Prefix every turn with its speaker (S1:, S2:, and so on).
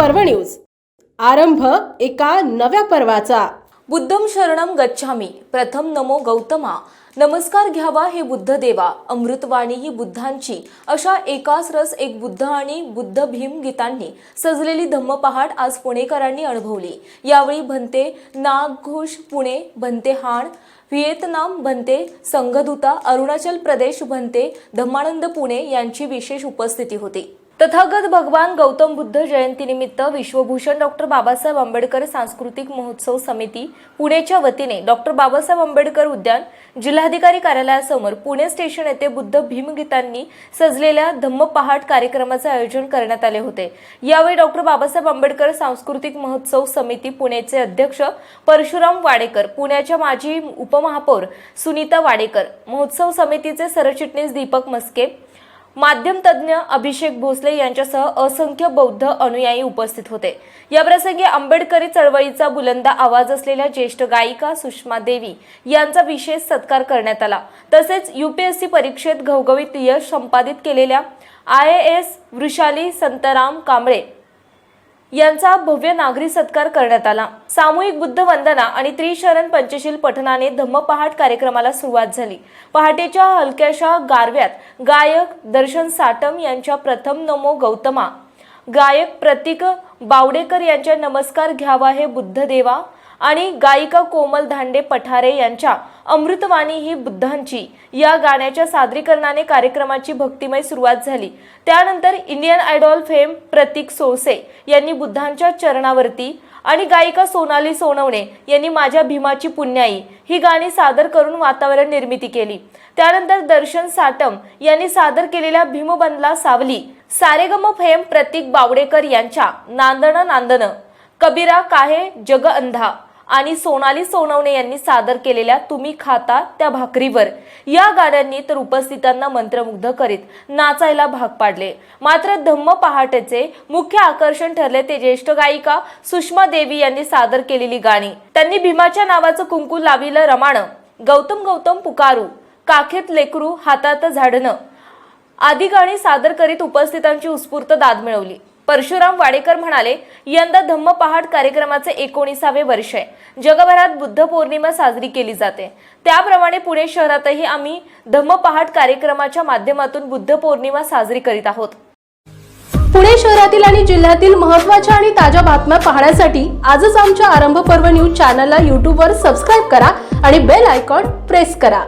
S1: News. आरंभ एका नव्या पर्वाचा.
S2: बुद्धम शरणम गच्छामी. प्रथम नमो गौतमा. नमस्कार घ्यावा हे बुद्ध देवा. अमृतवाणी ही बुद्धांची. अशा एकाच रस एक बुद्ध आणि बुद्ध भीम गीतांनी सजलेली धम्म पहाट आज पुणेकरांनी अनुभवली. यावेळी भंते नागघोष पुणे भंते हाण व्हिएतनाम भंते संघदूता अरुणाचल प्रदेश भंते धम्मानंद पुणे यांची विशेष उपस्थिती होती. तथागत भगवान गौतम बुद्ध जयंतीनिमित्त विश्वभूषण डॉक्टर बाबासाहेब आंबेडकर सांस्कृतिक महोत्सव समिती पुणेच्या वतीने डॉक्टर बाबासाहेब आंबेडकर उद्यान जिल्हाधिकारी कार्यालयासमोर पुणे स्टेशन येथे बुद्ध भीमगीतांनी सजलेल्या धम्म पहाट कार्यक्रमाचे आयोजन करण्यात आले होते. यावेळी डॉक्टर बाबासाहेब आंबेडकर सांस्कृतिक महोत्सव समिती पुणेचे अध्यक्ष परशुराम वाडेकर पुण्याच्या माजी उपमहापौर सुनीता वाडेकर महोत्सव समितीचे सरचिटणीस दीपक मस्के माध्यम तज्ज्ञ अभिषेक भोसले यांच्यासह असंख्य बौद्ध अनुयायी उपस्थित होते. याप्रसंगी आंबेडकरी चळवळीचा बुलंद आवाज असलेल्या ज्येष्ठ गायिका सुषमा देवी यांचा विशेष सत्कार करण्यात आला. तसेच युपीएससी परीक्षेत घवघवीत यश संपादित केलेल्या I A S Vrushali Santram Kamble यांचा भव्य नागरी सत्कार करण्यात आला. सामूहिक बुद्ध वंदना आणि त्रिशरण पंचशील पठनाने धम्मपहाट कार्यक्रमाला सुरुवात झाली. पहाटेच्या हलक्याशा गारव्यात गायक दर्शन साटम यांच्या प्रथम नमो गौतमा गायक प्रतीक बावडेकर यांच्या नमस्कार घ्यावा हे बुद्ध देवा आणि गायिका कोमल धांडे पठारे यांच्या अमृतवाणी ही बुद्धांची या गाण्याच्या सादरीकरणाने कार्यक्रमाची भक्तिमय सुरुवात झाली. त्यानंतर Indian idol fame Pratik Sose यांनी बुद्धांच्या चरणावरती आणि गायिका सोनाली सोनवणे यांनी माझ्या भीमाची पुण्याई ही गाणी सादर करून वातावरण निर्मिती केली. त्यानंतर दर्शन साटम यांनी सादर केलेल्या भीमबंदला सावली सारेगम फेम प्रतीक बावडेकर यांच्या नांदण नांदन कबीरा काहे जग अंधा आणि सोनाली सोनवणे यांनी सादर केलेल्या तुम्ही खाता त्या भाकरीवर. या गाण्यांनी तर उपस्थितांना मंत्रमुग्ध करीत नाचायला भाग पाडले. मात्र धम्म पहाटेचे मुख्य आकर्षण ठरले ते ज्येष्ठ गायिका सुषमा देवी यांनी सादर केलेली गाणी. त्यांनी भीमाच्या नावाचं कुंकू लाविलं रमाणं गौतम गौतम पुकारू काखेत लेकरू हातात झाडणं आदी गाणी सादर करीत उपस्थितांची उत्स्फूर्त दाद मिळवली. परशुराम वाडेकर म्हणाले यंदा धम्म पहाट कार्यक्रमाचे एकोणीसावे वर्ष आहे. जगभरात बुद्ध पौर्णिमा साजरी केली जाते. त्याप्रमाणे पुणे शहरातही आम्ही धम्म पहाट कार्यक्रमाच्या माध्यमातून बुद्ध पौर्णिमा साजरी करीत आहोत.
S1: पुणे शहरातील आणि जिल्ह्यातील महत्त्वाच्या आणि ताज्या बातम्या पाहण्यासाठी आजच आमच्या आरंभ पर्व न्यूज चॅनलला यूट्यूबवर सबस्क्राईब करा आणि बेल आयकॉन प्रेस करा.